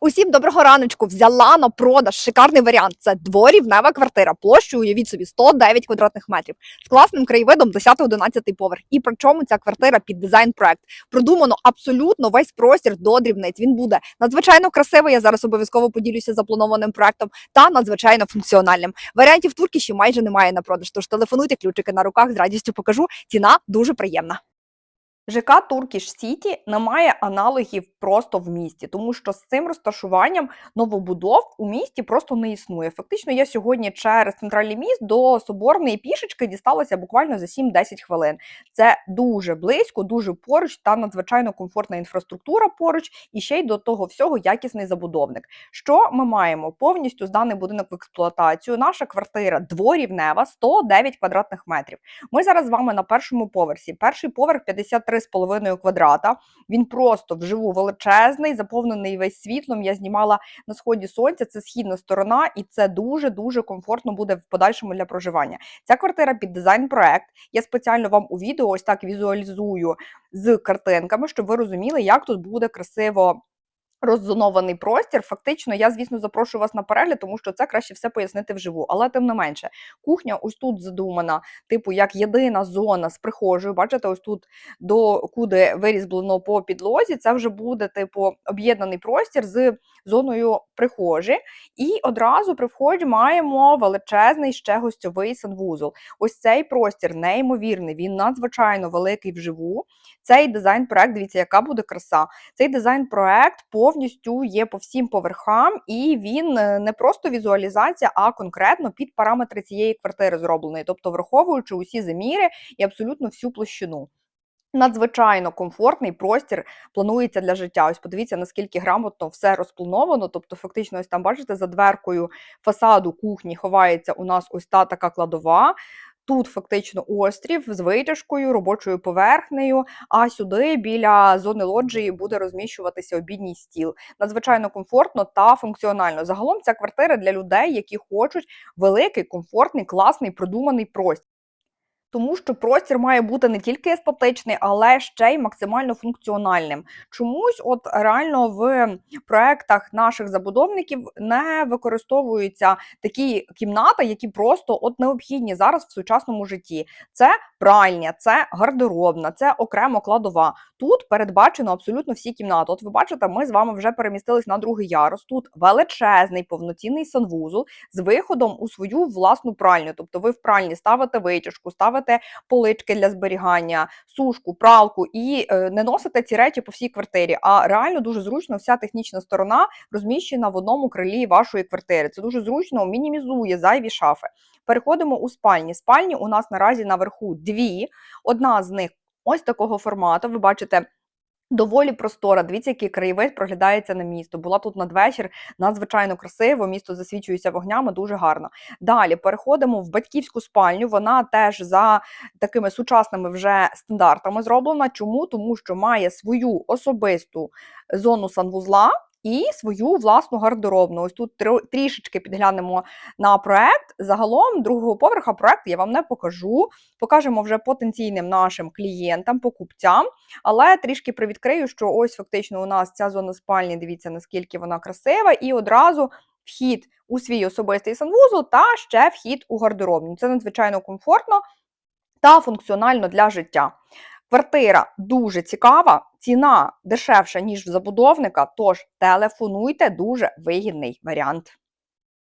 Усім доброго раночку. Взяла на продаж шикарний варіант. Це дворівнева квартира. Площею, уявіть собі, 109 квадратних метрів з класним краєвидом 10-11 поверх. І причому ця квартира під дизайн проект продумано абсолютно весь простір до дрібниць. Він буде надзвичайно красивий. Я зараз обов'язково поділюся запланованим проектом та надзвичайно функціональним. Варіантів турки ще майже немає на продаж. Тож телефонуйте ключики на руках. З радістю покажу. Ціна дуже приємна. ЖК Туркіш Сіті не має аналогів просто в місті, тому що з цим розташуванням новобудов у місті просто не існує. Фактично, я сьогодні через центральний міст до соборної пішечки дісталася буквально за 7-10 хвилин. Це дуже близько, дуже поруч та надзвичайно комфортна інфраструктура поруч, і ще й до того всього якісний забудовник. Що ми маємо? Повністю зданий будинок в експлуатацію. Наша квартира дворівнева, 109 квадратних метрів. Ми зараз з вами на першому поверсі. Перший поверх 53,5 квадрата. Він просто вживу величезний, заповнений весь світлом. Я знімала на сході сонця. Це східна сторона, і це дуже дуже комфортно буде в подальшому для проживання. Ця квартира під дизайн-проект. Я спеціально вам у відео ось так візуалізую з картинками, щоб ви розуміли, як тут буде красиво. Роззонований простір. Фактично, я, звісно, запрошую вас на перегляд, тому що це краще все пояснити вживу. Але тим не менше, кухня ось тут задумана, типу, як єдина зона з прихожою. Бачите, ось тут до куди вирізблено по підлозі. Це вже буде, типу, об'єднаний простір з зоною прихожі. І одразу при вході маємо величезний ще гостьовий санвузол. Ось цей простір неймовірний, він надзвичайно великий вживу. Цей дизайн-проект, дивіться, яка буде краса. Цей дизайн-проект повністю є по всім поверхам, і він е, не просто візуалізація, а конкретно під параметри цієї квартири зроблений, тобто враховуючи усі заміри і абсолютно всю площину. Надзвичайно комфортний простір планується для життя. Ось подивіться, наскільки грамотно все розплановано. Тобто, фактично, ось там бачите, за дверкою фасаду кухні ховається у нас ось та така кладова. Тут фактично острів з витяжкою, робочою поверхнею. А сюди біля зони лоджії буде розміщуватися обідній стіл. Надзвичайно комфортно та функціонально. Загалом ця квартира для людей, які хочуть великий, комфортний, класний, продуманий простір. Тому що простір має бути не тільки естетичний, але ще й максимально функціональним. Чомусь, от реально в проектах наших забудовників не використовуються такі кімнати, які просто от необхідні зараз в сучасному житті. Це пральня, це гардеробна, це окремо кладова. Тут передбачено абсолютно всі кімнати. От ви бачите, ми з вами вже перемістились на другий ярус. Тут величезний повноцінний санвузол з виходом у свою власну пральню. Тобто, ви в пральні ставите витяжку, ставите полички для зберігання, сушку, пралку і е, не носите ці речі по всій квартирі. А реально дуже зручно вся технічна сторона розміщена в одному крилі вашої квартири. Це дуже зручно мінімізує зайві шафи. Переходимо у спальні. Спальні у нас наразі наверху дві. Одна з них ось такого формату. Ви бачите. Доволі простора. Дивіться, який краєвид проглядається на місто. Була тут надвечір, надзвичайно красиво, місто засвічується вогнями, дуже гарно. Далі переходимо в батьківську спальню. Вона теж за такими сучасними вже стандартами зроблена. Чому? Тому що має свою особисту зону санвузла. І свою власну гардеробну. Ось тут трішечки підглянемо на проект. Загалом другого поверха проект я вам не покажу. Покажемо вже потенційним нашим клієнтам, покупцям. Але трішки привідкрию, що ось фактично у нас ця зона спальні, дивіться, наскільки вона красива, і одразу вхід у свій особистий санвузол та ще вхід у гардеробну. Це надзвичайно комфортно та функціонально для життя. Квартира дуже цікава, ціна дешевша, ніж в забудовника, тож телефонуйте дуже вигідний варіант.